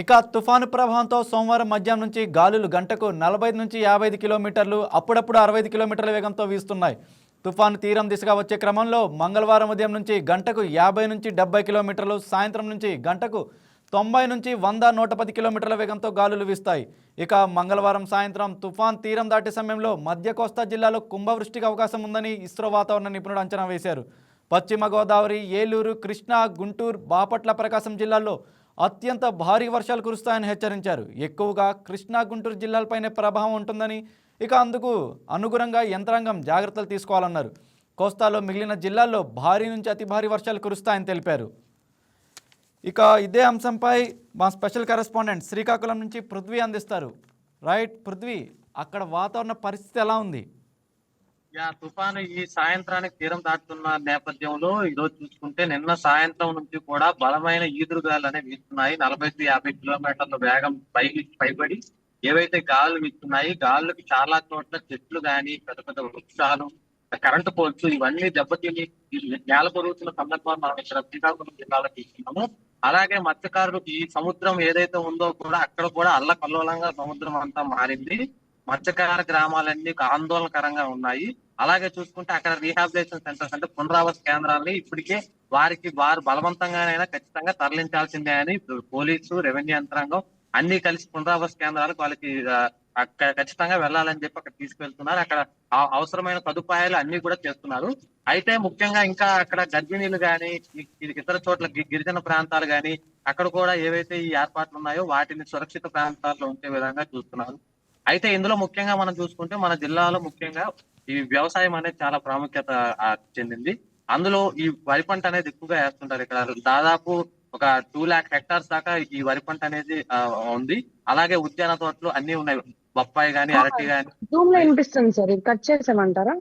ఇక తుఫాను ప్రభావంతో సోమవారం మధ్యాహ్నం నుంచి గాలులు గంటకు నలభై నుంచి యాభై కిలోమీటర్లు అప్పుడప్పుడు అరవై కిలోమీటర్ల వేగంతో వీస్తున్నాయి. తుఫాను తీరం దిశగా వచ్చే క్రమంలో మంగళవారం ఉదయం నుంచి గంటకు యాభై నుంచి డెబ్బై కిలోమీటర్లు సాయంత్రం నుంచి గంటకు తొంభై నుంచి వంద నూట పది కిలోమీటర్ల వేగంతో గాలులు వీస్తాయి. ఇక మంగళవారం సాయంత్రం తుఫాన్ తీరం దాటే సమయంలో మధ్య కోస్తా జిల్లాలో కుంభవృష్టికి అవకాశం ఉందని ఇస్రో వాతావరణ నిపుణుడు అంచనా వేశారు. పశ్చిమ గోదావరి ఏలూరు కృష్ణా గుంటూరు బాపట్ల ప్రకాశం జిల్లాల్లో అత్యంత భారీ వర్షాలు కురుస్తాయని హెచ్చరించారు. ఎక్కువగా కృష్ణా గుంటూరు జిల్లాలపైనే ప్రభావం ఉంటుందని ఇక అందుకు అనుగుణంగా యంత్రాంగం జాగ్రత్తలు తీసుకోవాలన్నారు. కోస్తాలో మిగిలిన జిల్లాల్లో భారీ నుంచి అతి భారీ వర్షాలు కురుస్తాయని తెలిపారు. ఇక ఇదే అంశంపై మా స్పెషల్ కరెస్పాండెంట్ శ్రీకాకుళం నుంచి పృథ్వీ అందిస్తారు. రైట్ పృథ్వీ అక్కడ వాతావరణ పరిస్థితి ఎలా ఉంది? యా తుఫాను ఈ సాయంత్రానికి తీరం దాటుతున్న నేపథ్యంలో ఈ రోజు చూసుకుంటే నిన్న సాయంత్రం నుంచి కూడా బలమైన ఈదురుగాలు అనేవి వీస్తున్నాయి. నలభై టు యాభై కిలోమీటర్ల వేగం పైకి పైబడి ఏవైతే గాలు వీస్తున్నాయి గాలులకు చాలా చోట్ల చెట్లు గాని పెద్ద పెద్ద వృక్షాలు కరెంటు పోల్స్ ఇవన్నీ దెబ్బతిని నేల పొరుగుతున్న సందర్భాన్ని మనం ఇక్కడ శ్రీకాకుళం జిల్లాలో తీసుకున్నాము అలాగే మత్స్యకారులకు ఈ సముద్రం ఏదైతే ఉందో కూడా అక్కడ కూడా అల్లకల్లోలంగా సముద్రం అంతా మారింది. మత్స్యకార గ్రామాలన్నీ ఒక ఆందోళనకరంగా ఉన్నాయి. అలాగే చూసుకుంటే అక్కడ రీహాబిలేషన్ సెంటర్స్ అంటే పునరావాస కేంద్రాలని ఇప్పటికే వారికి వారు బలవంతంగానైనా ఖచ్చితంగా తరలించాల్సిందే అని పోలీసు రెవెన్యూ యంత్రాంగం అన్ని కలిసి పునరావాస కేంద్రాలకు వాళ్ళకి అక్కడ ఖచ్చితంగా వెళ్ళాలని చెప్పి అక్కడ తీసుకెళ్తున్నారు. అక్కడ అవసరమైన సదుపాయాలు అన్ని కూడా చేస్తున్నారు. అయితే ముఖ్యంగా ఇంకా అక్కడ గర్భిణీలు కానీ ఇతర చోట్ల గి- గిరిజన ప్రాంతాలు కానీ అక్కడ కూడా ఏవైతే ఈ ఏర్పాట్లు ఉన్నాయో వాటిని సురక్షిత ప్రాంతాల్లో ఉండే విధంగా చూస్తున్నారు. అయితే ఇందులో ముఖ్యంగా మనం చూసుకుంటే మన జిల్లాలో ముఖ్యంగా ఈ వ్యవసాయం అనేది చాలా ప్రాముఖ్యత చెందింది. అందులో ఈ వరి పంట అనేది ఎక్కువగా వేస్తుంటారు ఇక్కడ. దాదాపు ఒక టూ ల్యాక్ హెక్టార్స్ దాకా ఈ వరి పంట అనేది ఉంది. అలాగే ఉద్యాన తోటలు అన్ని ఉన్నాయి. బొప్పాయి గాని అరటి గాని. జూమ్లో వినిపిస్తుంది సార్. ఇది కట్ చేసామంటారా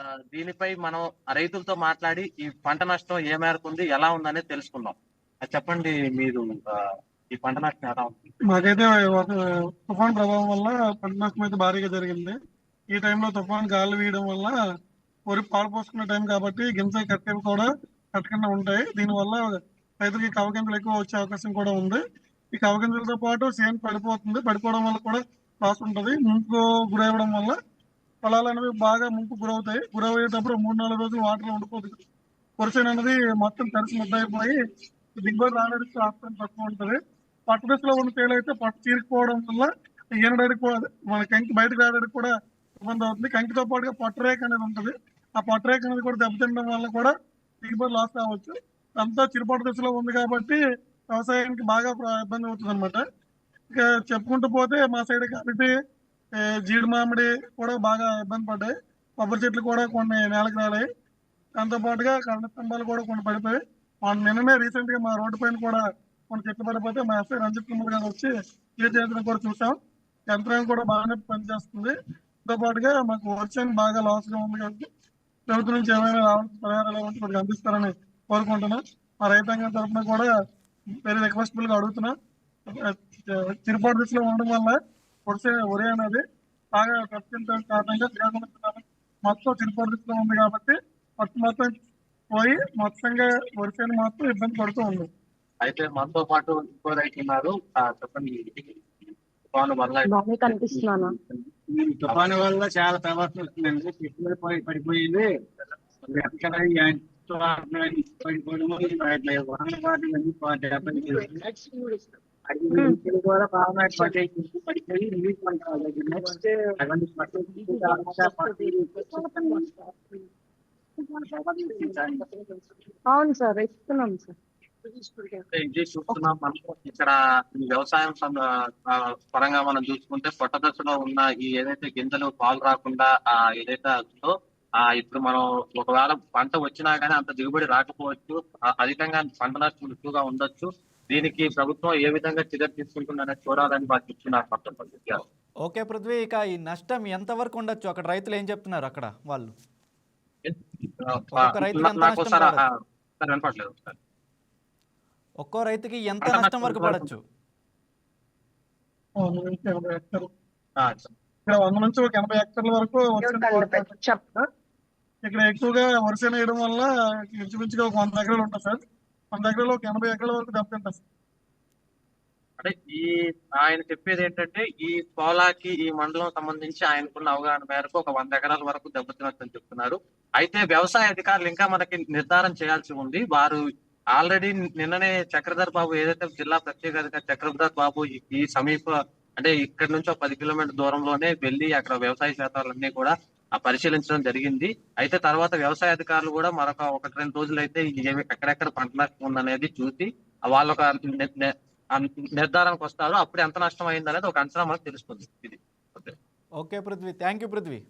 ఆ, దీనిపై మనం రైతులతో మాట్లాడి ఈ పంట నష్టం ఏ మేరకు ఉంది ఎలా ఉందనేది తెలుసుకుందాం. చెప్పండి మీరు ఈ పంట నష్టం ఎలా ఉంది మాకైతే ఒక తుఫాన్ ప్రభావం వల్ల పంట నష్టం అయితే భారీగా జరిగింది. ఈ టైంలో తుఫాన్ గాలి వేయడం వల్ల వరి పాలు పోసుకునే టైం కాబట్టి గింజ కట్టేవి కూడా కట్టకుండా ఉంటాయి. దీనివల్ల రైతులకి కవగింజలు ఎక్కువ వచ్చే అవకాశం కూడా ఉంది. ఈ కవగింజలతో పాటు సేన్ పడిపోతుంది. పడిపోవడం వల్ల కూడా లాస్ ఉంటుంది. ముంపు గురవడం వల్ల పొలాలు అనేవి బాగా ముంపు గురవుతాయి. గురయ్యేటప్పుడు మూడు నాలుగు రోజులు వాటర్ ఉండిపోతుంది. వరిసేను అనేది మొత్తం తడిసి ముద్దయిపోయి దిగుబడి రావడానికి ఆస్కారం తక్కువ ఉంటుంది. పట్టు దశలో ఉన్న తేలు అయితే పట్టు చీరుకుపోవడం వల్ల ఈనడానికి మన కంకి బయటకు రావడానికి కూడా ఇబ్బంది అవుతుంది. కంకితో పాటుగా పట్టురేఖ అనేది ఉంటుంది. ఆ పట్టురేఖ అనేది కూడా దెబ్బతినడం వల్ల కూడా దిగుబడి లాస్ కావచ్చు. అంతా చిరుపట్టు దశలో ఉంది కాబట్టి వ్యవసాయానికి బాగా ఇబ్బంది అవుతుంది అనమాట ఇక చెప్పుకుంటూ పోతే మా సైడ్ కాబట్టి జీడి మామిడి కూడా బాగా ఇబ్బంది పడ్డాయి. కొబ్బరి చెట్లు కూడా కొన్ని నేలకు రాలాయి. దాంతో పాటుగా కరెంట్ స్తంభాలు కూడా కొన్ని పడిపోయి నిన్ననే రీసెంట్గా మా రోడ్డు పైన కూడా మనకి చెట్లు పడిపోతే మా ఎస్ఐ రంజిత్ కుమార్ గారు వచ్చి క్లియర్ చేయడం కూడా చూసాం. యంత్రం కూడా బాగానే పనిచేస్తుంది. దాంతో పాటుగా మాకు వర్షన్ బాగా లాస్గా ఉంది కాబట్టి ప్రభుత్వం నుంచి ఏమైనా రావాల్సిన పరిహారాలు ఏమంటే మనకు అందిస్తారని కోరుకుంటున్నాం. మా రైతాంగం తరఫున కూడా వెరీ రిక్వెస్టబుల్గా అడుగుతున్నా. తిరుపతి దిశలో ఉండడం వల్ల వరిసే ఒరే అనేది బాగా ఖర్చు కారణంగా శ్రీకాకుళం మొత్తం తిరుపతి దిశలో ఉంది కాబట్టి మొత్తం మొత్తం పోయి మొత్తంగా వరిసేను మాత్రం ఇబ్బంది పడుతూ ఉంది. అయితే మనతో పాటు ఇంకో రైతు ఉన్నారు. చెప్పండి. తుఫాను వల్ల కనిపిస్తున్నానా? ఈ తుఫాను వల్ల చాలా ప్రభావం వస్తుందండి చెట్లు పోయి పడిపోయింది. ఎక్కడ కూడా బాగా పడిపోయి నెక్స్ట్ అవును సార్ ఇస్తున్నాం సార్. చూస్తున్నాం. మనం ఇక్కడ ఈ వ్యవసాయం పరంగా మనం చూసుకుంటే పొట్ట దశలో ఉన్న ఈ ఏదైతే గింజలు పాలు రాకుండా ఆ ఏదైతే ఉందో ఆ ఇప్పుడు మనం ఒకవేళ పంట వచ్చినా గానీ అంత దిగుబడి రాకపోవచ్చు. అధికంగా పంట నష్టం ఎక్కువగా ఉండొచ్చు. దీనికి ప్రభుత్వం ఏ విధంగా చర్య తీసుకుంటుందనేది చూడాలని మాకు చెప్తున్నారు మొత్తం ఓకే పృథ్వీ ఇక ఈ నష్టం ఎంతవరకు ఉండొచ్చు? అక్కడ రైతులు ఏం చెప్తున్నారు అక్కడ వాళ్ళు? ఒక్కొక్క రైతుకి ఎంత నాకు నష్టం సార్ పడవచ్చు? సార్ వినపడలేదు సార్ ఒక్కో రైతుకి ఎంత నష్టం నష్టం వరకు. పడచ్చు? వంద నుంచి ఎనభై హెక్టార్లు. ఆ, ఇక్కడ వంద నుంచి ఒక ఎనభై హెక్టార్ల వరకు ఇక్కడ ఎక్కువగా వరిసేను వేయడం వల్ల ఇంచుమించుగా ఒక వంద ఎకరాలు ఉంటుంది సార్. వంద ఎకరాలు ఒక ఎనభై ఎకరాల వరకు దెబ్బతింటారు సార్. అంటే ఈ ఆయన చెప్పేది ఏంటంటే ఈ పోలాకి ఈ మండలం సంబంధించి ఆయనకున్న అవగాహన మేరకు ఒక వంద ఎకరాల వరకు దెబ్బతినొచ్చని చెప్తున్నారు. అయితే వ్యవసాయ అధికారులు ఇంకా మనకి నిర్ధారణ చేయాల్సి ఉంది. వారు ఆల్రెడీ నిన్ననే చక్రధర్ బాబు ఏదైతే జిల్లా ప్రత్యేక అధికారి చక్రధర్ బాబు ఈ- సమీప అంటే ఇక్కడ నుంచి పది కిలోమీటర్ దూరంలోనే వెళ్ళి అక్కడ వ్యవసాయ శాతాలన్నీ కూడా ఆ పరిశీలించడం జరిగింది. అయితే తర్వాత వ్యవసాయ అధికారులు కూడా మరొక ఒకటి రెండు రోజులు అయితే ఏమి ఎక్కడెక్కడ పంట నష్టం ఉందనేది చూసి వాళ్ళ ఒక నిర్ధారణకు వస్తారు. అప్పుడు ఎంత నష్టం అయింది అనేది ఒక అంచనా మనకు తెలుస్తుంది. ఇది. Okay Prithvi. Thank you Prithvi.